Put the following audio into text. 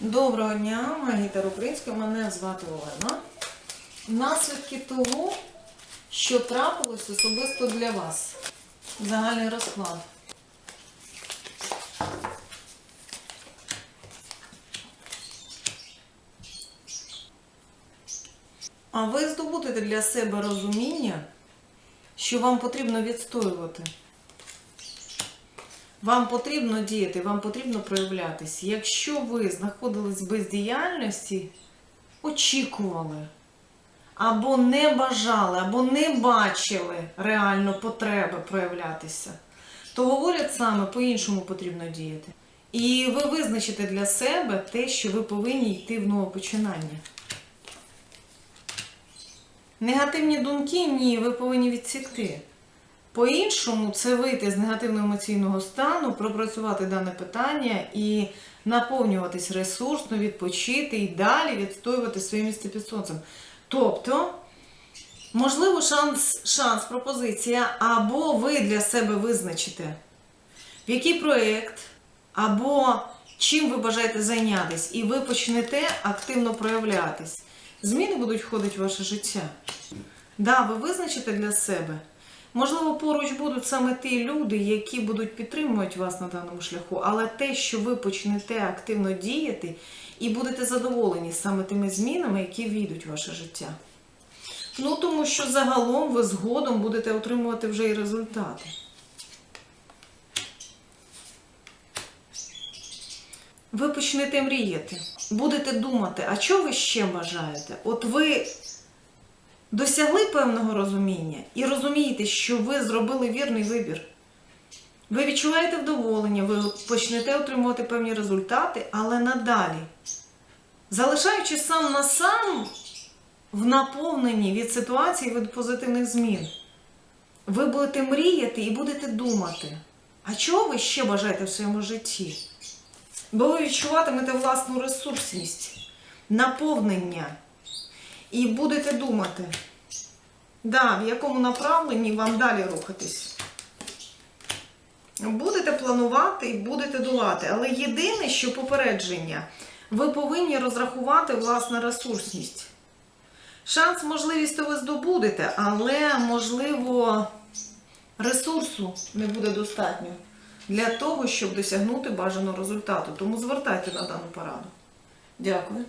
Доброго дня, Магіта Рубринська, мене звати Олена. Наслідки того, що трапилось особисто для вас. Загальний розклад. А ви здобудете для себе розуміння, що вам потрібно відстоювати. Вам потрібно діяти, вам потрібно проявлятись. Якщо ви знаходились в бездіяльності, очікували, або не бажали, або не бачили реально потреби проявлятися, то говорять саме по-іншому потрібно діяти. І ви визначите для себе те, що ви повинні йти в нове починання. Негативні думки ні, ви повинні відсікти. По-іншому це вийти з негативного емоційного стану, пропрацювати дане питання і наповнюватись ресурсно, відпочити і далі відстоювати своє місце під сонцем. Тобто, можливо, шанс, шанс, пропозиція, або ви для себе визначите, в який проєкт, або чим ви бажаєте зайнятися, і ви почнете активно проявлятись. Зміни будуть входити в ваше життя. Да, ви визначите для себе. Можливо, поруч будуть саме ті люди, які будуть підтримувати вас на даному шляху, але те, що ви почнете активно діяти і будете задоволені саме тими змінами, які війдуть в ваше життя. Ну, тому що загалом ви згодом будете отримувати вже і результати. Ви почнете мріяти, будете думати, а що ви ще бажаєте? От ви досягли певного розуміння і розумієте, що ви зробили вірний вибір. Ви відчуваєте вдоволення, ви почнете отримувати певні результати, але надалі, залишаючись сам на сам в наповненні від ситуації, від позитивних змін, ви будете мріяти і будете думати, а чого ви ще бажаєте в своєму житті? Бо ви відчуватимете власну ресурсність, наповнення. І будете думати, да, в якому направленні вам далі рухатись. Будете планувати і будете долати. Але єдине, що попередження, ви повинні розрахувати власну ресурсність. Шанс, можливість то ви здобудете, але, можливо, ресурсу не буде достатньо для того, щоб досягнути бажаного результату. Тому звертайте на дану пораду. Дякую.